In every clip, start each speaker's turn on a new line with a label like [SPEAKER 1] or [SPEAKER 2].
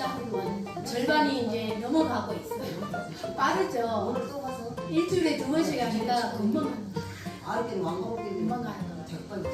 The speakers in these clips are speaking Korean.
[SPEAKER 1] 딱 절반이 이제 넘어가고 있어요. 빠르죠.
[SPEAKER 2] 오늘 또 가서
[SPEAKER 1] 일주일에 두 번씩 하니까 금방.
[SPEAKER 2] 아르게는 왕복에
[SPEAKER 1] 금방 가는 거예요.
[SPEAKER 2] 백번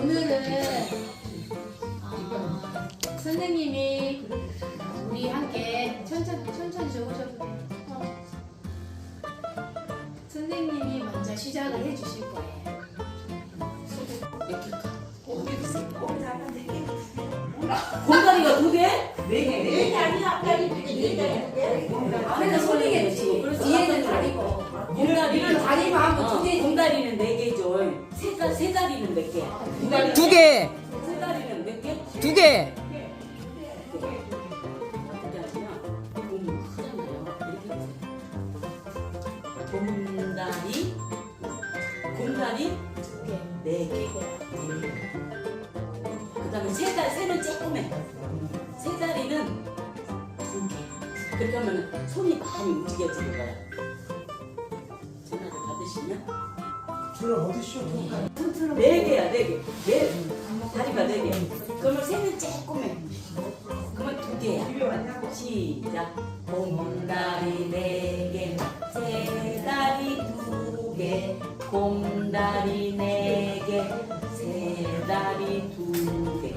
[SPEAKER 1] 오늘은 아, 선생님이 우리 함께 천천히 천천히 적으셔도 돼요. 어. 선생님이 먼저 시작을 해주실 거예요.
[SPEAKER 3] 공다리가 두 개?
[SPEAKER 2] 네 개.
[SPEAKER 1] 앞에는 소리겠지. 뒤에는 다리고.
[SPEAKER 3] 공다리 는
[SPEAKER 1] 다리고 하고 두 개.
[SPEAKER 3] 공다리는 네 개죠. 세, 다- 세 다리는 몇 개야?
[SPEAKER 4] 두 개,
[SPEAKER 3] 세 다리는 몇 개?
[SPEAKER 4] 두 개.
[SPEAKER 3] 곰다리 곰다리 네 개. 그다음에 세 달, 세는 조그매. 개. 그렇게 하면 손이 많이 움직여지는 거야. 전화를 받으시면
[SPEAKER 5] 저를 어디시오?
[SPEAKER 3] 네 개야, 네 개. 네 다리가 네 개. 그러면 세는 조그매. 그러면 두 개야. 시작. 곰다리 네 개, 세 다리 두 개. 곰다리 네 개, 세 다리 두 개.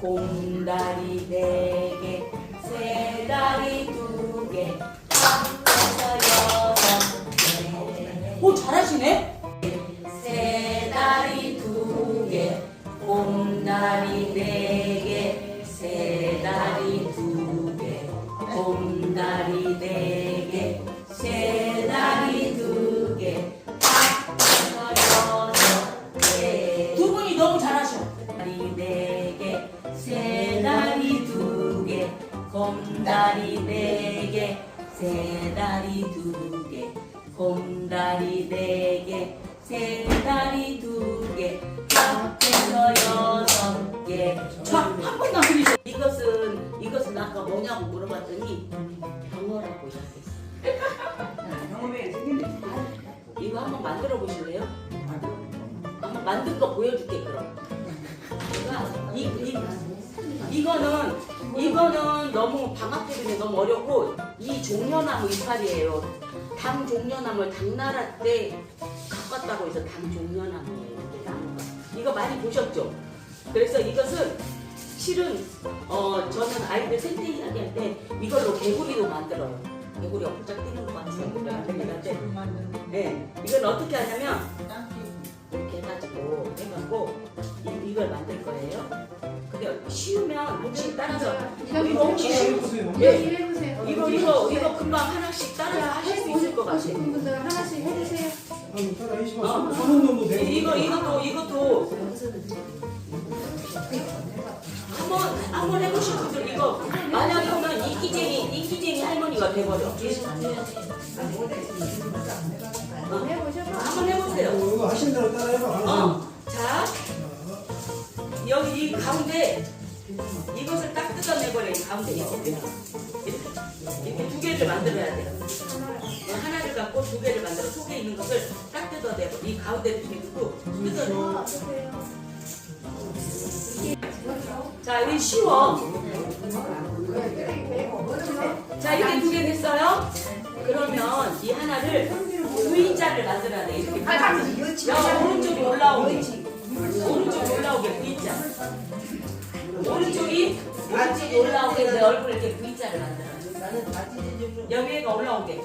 [SPEAKER 3] 곰다리 네 개, 세 다리 곰다리 네 개, 세 다리 두 개, 곰다리 네 개, 세 다리 두 개, 앞에서 여섯 개. 자, 한 번도 안 들리죠? 이것은 이것은 아까 뭐냐고 물어봤더니 병어라고 이야기했어. 이거 한번 만들어 보실래요? 한번 만든 거 보여줄게 그럼. 이거 이, 이, 이거는 이거는 너무 방학 때문에 너무 어렵고 이 종려나무 이파리예요. 당 종려나무를 당나라 때 가꿨다고 해서 당 종려나무예요. 이게 나무가. 이거 많이 보셨죠? 그래서 이것은 실은 어 저는 아이들 생태 이야기 할 때 이걸로 개구리도 만들어요. 개구리 엎짝 뛰는 것 같이 만들긴 한데 네 이건 어떻게 하냐면 이렇게 해가지고 해갖고 이, 이걸 만들 거예요. 근데 쉬우면 혹시 따라서 이거 혹시 쉬우
[SPEAKER 5] 해보세요.
[SPEAKER 3] 예.
[SPEAKER 1] 해보세요.
[SPEAKER 3] 이거 이거 이거 금방 하나씩 따라 하실 수 있을 것 같아요.
[SPEAKER 1] 보시는 분들 하나씩 해주세요.
[SPEAKER 5] 따라
[SPEAKER 3] 어.
[SPEAKER 5] 손은 너무 되고.
[SPEAKER 3] 이거 이것도 이것도 한번 한번 해보실 분들 이거 만약에는 이기쟁이 이기쟁이 할머니가 돼버려. 어. 한번 해보세요.
[SPEAKER 5] 어, 이거 하신 대로 따라 해봐.
[SPEAKER 3] 어, 자 여기 이 가운데 이것을 딱 뜯어내버려 이 가운데 이렇게 이렇게 두 개를 만들어야 돼요. 어, 하나를 갖고 두 개를 만들어 속에 있는 것을 딱 뜯어내고 이 가운데 이렇게 두고 뜯어내. 자, 이게 쉬워. 자, 이렇게 두 개 됐어요? 그러면 이 하나를 V자를 만들어야 돼. 이렇게. 야, 오른쪽이 올라오게. 오른쪽이 올라오게 V자. 오른쪽이 오른쪽이 올라오게 내 얼굴 이렇게 V자를 만들어. 여기가 올라오게.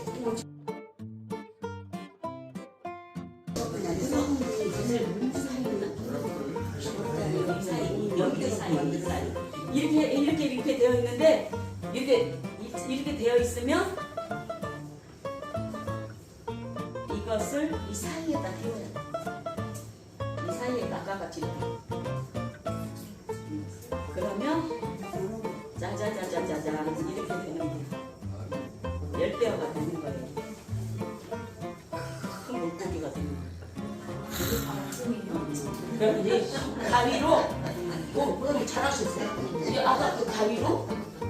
[SPEAKER 3] 여기 사이, 여기 사이, 여기 사이. 이렇게 이렇게 이렇게 되어 있는데 이렇게 이- 이렇게 되어 있으면 이것을 이 사이에다 아까 같이. 그러면 짜자자자자자 이렇게 되는 거예요. 열대어가 되는 거예요. 큰 물고기가 되는 거예요. 그럼 이제 가위로 오, 그럼 잘하셨어요. 이제 아까 그 가위로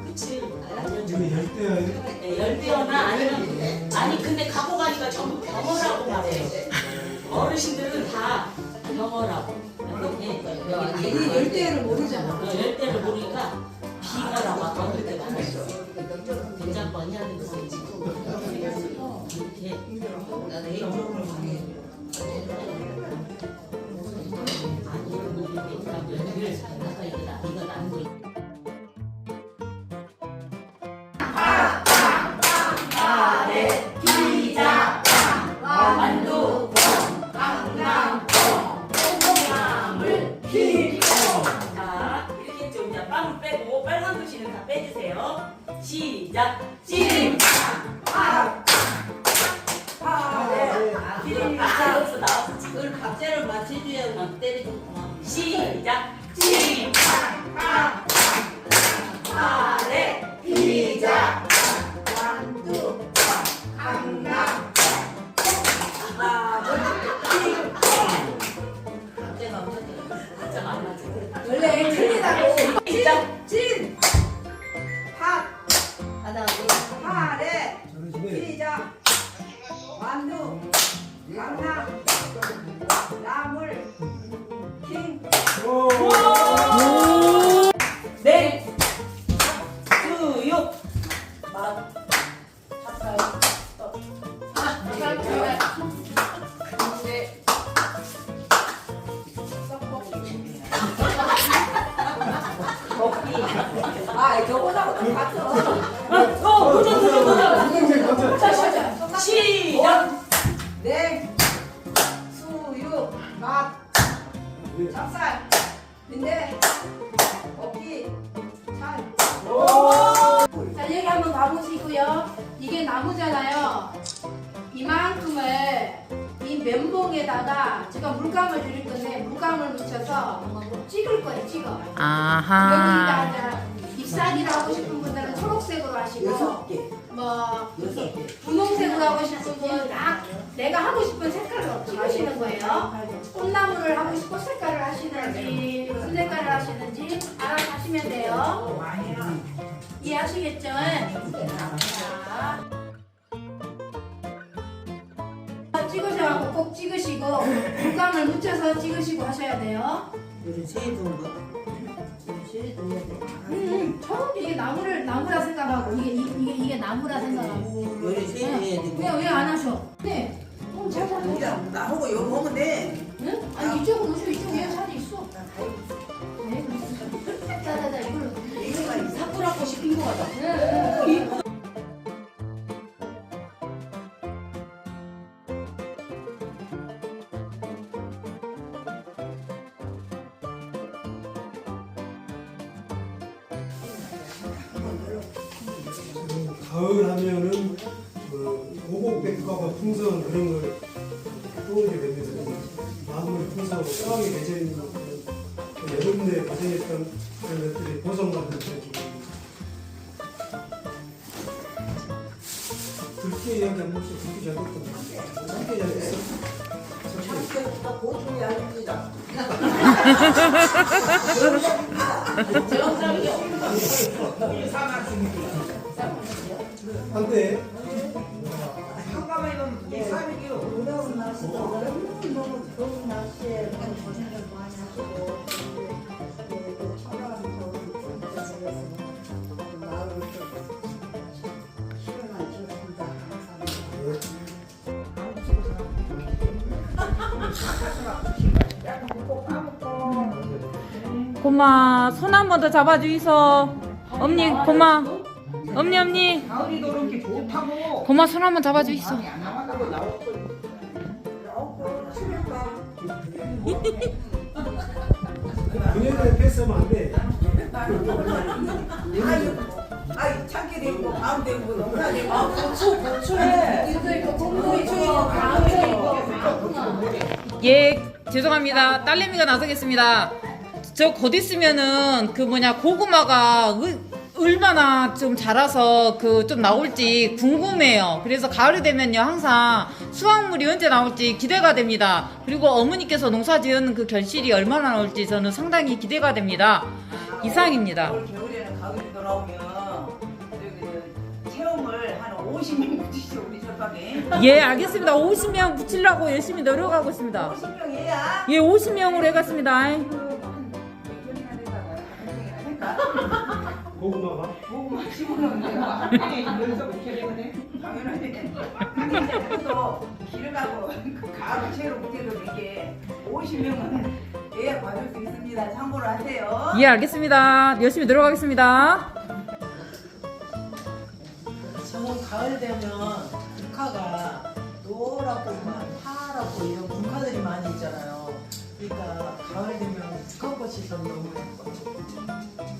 [SPEAKER 3] 그치
[SPEAKER 5] 열대야.
[SPEAKER 3] 네, 열대어나 아니면 아니 근데 갖고 가니까 전부 병어라고 말해요. 어르신들은 다 병어라고.
[SPEAKER 1] 이 열대를 모르잖아.
[SPEAKER 3] 열대를 모르니까 비가 나와
[SPEAKER 2] 어느 때가
[SPEAKER 3] 된장방이 하는 거 이렇게
[SPEAKER 2] 나는 이쪽으로
[SPEAKER 3] 가게.
[SPEAKER 2] 아니, 이렇게 강남, 나물, 킹,
[SPEAKER 5] 오!
[SPEAKER 3] 네. 수육.
[SPEAKER 2] 맛, 찹쌀,
[SPEAKER 1] 네.
[SPEAKER 3] 먹기.
[SPEAKER 2] 아, 저거하고 똑같아.
[SPEAKER 3] 어, 도전, 도전, 도전.
[SPEAKER 1] 자. 시작.
[SPEAKER 2] 냉, 수육, 맛,
[SPEAKER 5] 네.
[SPEAKER 2] 찹쌀, 빈대, 먹기, 찰.
[SPEAKER 1] 자, 여기 한번 봐보시고요. 이게 나무잖아요. 이만큼을 이 면봉에다가 제가 물감을 드릴 건데 물감을 묻혀서 찍을 거예요, 찍어.
[SPEAKER 4] 아하.
[SPEAKER 1] 여기다 이제 잎사귀를 하고 싶은 분들은 초록색으로 하시고
[SPEAKER 2] 여섯 개,
[SPEAKER 1] 뭐. 분홍색으로 하고 싶은 분은 딱 내가 하고 싶은 색깔로 찍으시는 거예요. 꽃나무를 하고 싶고 색깔을 하시는지 무슨 색깔을 하시는지 알아서 하시면 돼요. 이해하시겠죠? 자. 찍으셔갖고 꼭 찍으시고 물감을 묻혀서 찍으시고 하셔야 돼요.
[SPEAKER 2] 제일 좋은 거. 거.
[SPEAKER 1] 음, 처음 이게 나무를 나무라 생각하고 이게 이- 이게 이게 나무라 생각하고
[SPEAKER 2] 요리 제일 해야 돼.
[SPEAKER 1] 왜왜안 하셔? 네. 어, 잘 잘해.
[SPEAKER 2] 야, 나보고 요거
[SPEAKER 5] 가을 하면은 그 오곡백과가 풍성한 그런 걸 떠오르게 됩니다. 마음을 풍성하고 뼈하게 맺어 있는 그런 그 여름에 고생했던 그런 것들이 보성받는 그런 기분입니다. 들깨 이야기 한 번씩 듣기 잘했던 들깨 잘했어.
[SPEAKER 2] 참깨보다 고추 양입니다.
[SPEAKER 5] 한
[SPEAKER 2] 지었습니다. 감사합니다.
[SPEAKER 4] 고마 손 한 번 더 잡아주이소 엄니 고마 엄니 엄니
[SPEAKER 6] 고
[SPEAKER 4] 고마 손 한번 잡아주이소
[SPEAKER 6] 안 나왔다고 나왔고
[SPEAKER 5] 그녀들 패스하면 안 돼.
[SPEAKER 2] 아유, 아유 참깨 되고 마음 되고 농사 되고 아,
[SPEAKER 1] 강도 있고.
[SPEAKER 4] 예 죄송합니다 딸내미가 나서겠습니다 저 곧 있으면은 그 뭐냐 고구마가 으- 얼마나 좀 자라서 그 좀 나올지 궁금해요. 그래서 가을이 되면요 항상 수확물이 언제 나올지 기대가 됩니다. 그리고 어머니께서 농사 지은 그 결실이 얼마나 나올지 저는 상당히 기대가 됩니다. 이상입니다.
[SPEAKER 6] 올 겨울에는 가을이 돌아오면 저기 체험을 한 50명 붙이죠 우리 절박에
[SPEAKER 4] 예 알겠습니다. 50명 붙이려고 열심히 노력하고 있습니다.
[SPEAKER 6] 50명이야
[SPEAKER 4] 예 50명으로 해갔습니다.
[SPEAKER 5] 고구마가
[SPEAKER 6] 고구마 심어놓는데 여기서 못 캐내네 당연하지 근데 또 길을 가고 그 가을 채로 못해도 이게 50명은 예약 받을 수 있습니다 참고로 하세요
[SPEAKER 4] 예 알겠습니다. 열심히 노력하겠습니다.
[SPEAKER 7] 저는 가을 되면 국화가 노랗고 파랗고 이런 국화들이 많이 있잖아요. 그러니까 가을 되면 국화꽃이 좀 너무 예뻐요.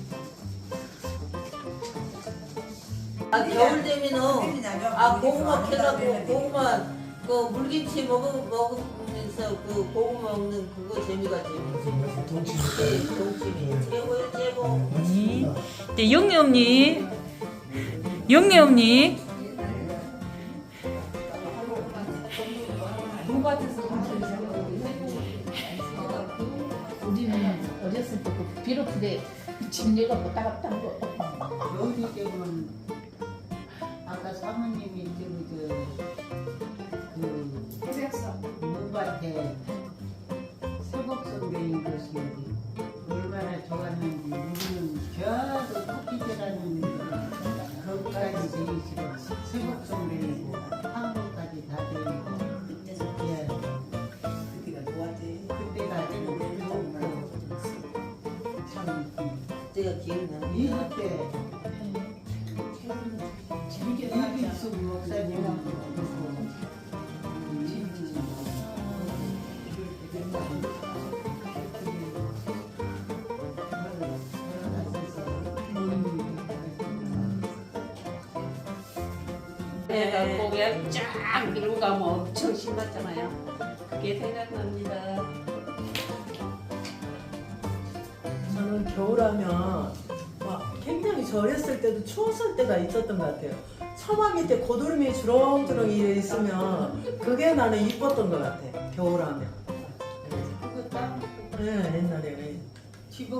[SPEAKER 8] 아 겨울 되면은 아 고구마 캐라고 고구마 그 물김치 먹으 먹으면서 그 고구마 먹는 그거 재미가 재밌지.
[SPEAKER 5] 동치미.
[SPEAKER 8] 네, 동치미 최고야 최고.
[SPEAKER 4] 네, 영리 언니. 영리 언니.
[SPEAKER 9] 우리는 어렸을 때 그 비로프대 집내가 왔다 갔다 하고
[SPEAKER 10] 여기 때문에 아까 사모님이 저그
[SPEAKER 1] 그랬어.
[SPEAKER 10] 무밭에 세곡선배인 것이 얼마나 좋았는지 우리는 겨도 토끼제라는 거기까지 싫어 세곡선배이고 한국까지 다 되고 예.
[SPEAKER 7] 그때가 좋았지.
[SPEAKER 10] 그때가 되고 참
[SPEAKER 8] 그때가 기억나.
[SPEAKER 10] 20대 이길숙 목사님하고
[SPEAKER 11] 내가 고개 쫙 밀고 가면 엄청 신났잖아요. 그게 생각납니다.
[SPEAKER 7] 저는 겨울하면 막 굉장히 저 어렸을 때도 추웠을 때가 있었던 것 같아요. 처마 밑에 고드름이 주렁주렁 이래 있으면 그게 나는 이뻤던 것 같아. 겨울하면. 네, 옛날에